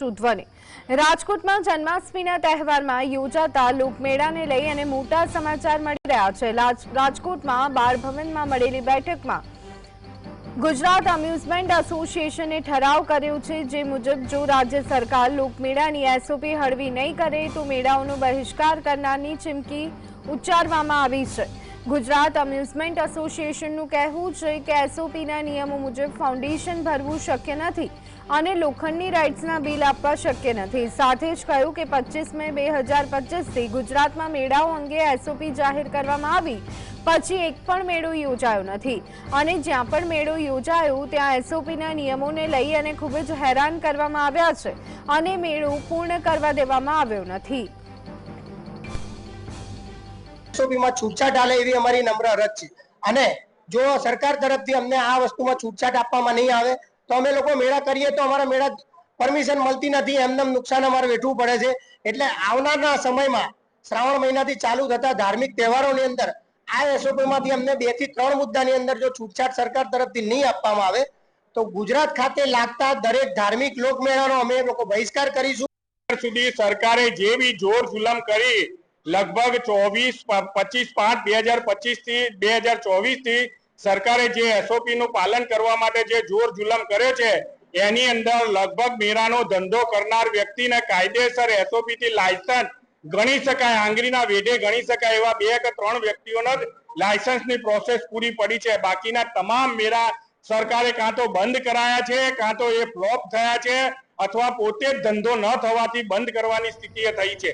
રાજકોટમાં જન્માષ્ટમીના તહેવારમાં યોજાતા લોકમેળાને લઈ અને મોટા સમાચાર મળી રહ્યા છે. રાજકોટમાં બાળભવનમાં મળેલી બેઠકમાં ગુજરાત અમ્યુઝમેન્ટ એસોસિએશને ઠરાવ કર્યો છે જે મુજબ જો રાજ્ય સરકાર લોકમેળાની એસઓપી હળવી નહીં કરે તો મેળાઓનો બહિષ્કાર કરનારની ચીમકી ઉચ્ચારવામાં આવી છે. ગુજરાત અમ્યુઝમેન્ટ એસોસિએશનનું કહેવું છે કે એસઓપીના નિયમો મુજબ ફાઉન્ડેશન ભરવું શક્ય નથી. અને લોખંડની રાઇટ્સના બિલ આપવા શક્ય નથી. સાથે જ કહ્યું કે પચીસ મે બે હજાર પચીસથી ગુજરાતમાં મેળાઓ અંગે એસઓપી જાહેર કરવામાં આવી. પછી એક પણ મેળો યોજાયો નથી. અને જ્યાં પણ મેળો યોજાયો, ત્યાં એસઓપીના નિયમોને લઈ અને ખૂબ જ હેરાન કરવામાં આવ્યા છે અને મેળો પૂર્ણ કરવા દેવામાં આવ્યો નથી. એસઓપીમાં છૂટછાટ આલે એવી અમારી નમ્ર અરજ છે. અને જો સરકાર તરફથી અમને આ વસ્તુમાં છૂટછાટ આપવામાં નહીં આવે તો અમે લોકો મેળા કરીએ તો અમારા મેળા પરમિશન મળતી નથી, એમને એમ નુકસાન અમારે વેઠવું પડે છે. એટલે આવનારના સમયમાં શ્રાવણ મહિનાથી ચાલુ થતા ધાર્મિક તહેવારોની અંદર આ એસઓપીમાંથી અમને બેથી ત્રણ મુદ્દાની અંદર જો છૂટછાટ સરકાર તરફથી નહીં આપવામાં આવે, તો ગુજરાત ખાતે લાગતા દરેક ધાર્મિક લોકમેળાનો અમે લોકો બહિષ્કાર કરીશું. સુધી સરકારે જે બી જોર જુલમ કરી, લગભગ ચોવીસ પચીસ પાંચ, બે હજાર પચીસથી, બે હજાર ચોવીસથી સરકારે જે એસઓપી નું પાલન કરવા માટે જે જોર જુલમ કર્યો છે, એની અંદર લગભગ મેળાનો ધંધો કરનાર વ્યક્તિને કાયદેસર એસઓપી થી લાયસન્સ ગણી શકાય, આંગળીના વેઢે ગણી શકાય એવા બે કે ત્રણ વ્યક્તિઓનો જ લાયસન્સની પ્રોસેસ પૂરી પડી છે. બાકીના તમામ મેળા સરકારે કાં તો બંધ કરાયા છે, કાં તો એ ફ્લોપ થયા છે, અથવા પોતે જ ધંધો ન થવાથી બંધ કરવાની સ્થિતિએ થઈ છે.